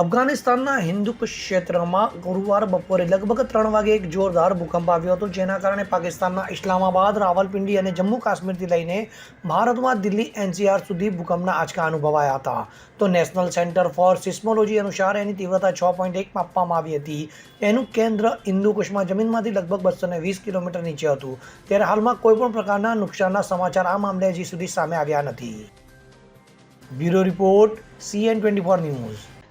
અફઘાનિસ્તાનના હિન્દુ ક્ષેત્રમાં ગુરુવાર બપોરે લગભગ ત્રણ વાગે એક જોરદાર ભૂકંપ આવ્યો હતો, જેના કારણે પાકિસ્તાનના ઇસ્લામાબાદ, રાવલપિંડી અને જમ્મુ કાશ્મીરથી લઈને ભારતમાં દિલ્હી એનસીઆર સુધી ભૂકંપના આંચકા અનુભવાયા હતા. તો નેશનલ સેન્ટર ફોર સિસ્મોલોજી અનુસાર એની તીવ્રતા છ પોઈન્ટ એક માપવામાં આવી હતી. એનું કેન્દ્ર ઇન્દુકુશમાં જમીનમાંથી લગભગ બસો વીસ કિલોમીટર નીચે હતું. ત્યારે હાલમાં કોઈપણ પ્રકારના નુકસાનના સમાચાર આ મામલે હજી સુધી સામે આવ્યા નથી. Bureau report, CN twenty four news.